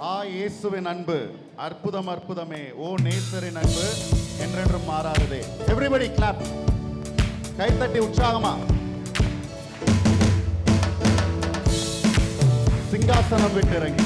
ஆ இயேசுவின் அன்பு. அற்புதம் அற்புதமே. ஓ நேசரின் அன்பு என்றென்றும் மாறாததே. எவ்ரிபடி கிளாப் கைத்தட்டி உற்சாகமா. சிங்காசனம் விட்டு இறங்கி.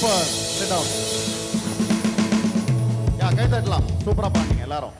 சூப்பர் சிட் டவுன் யா கை தட்டலாம். சூப்பரா பண்ணீங்க எல்லாரும்.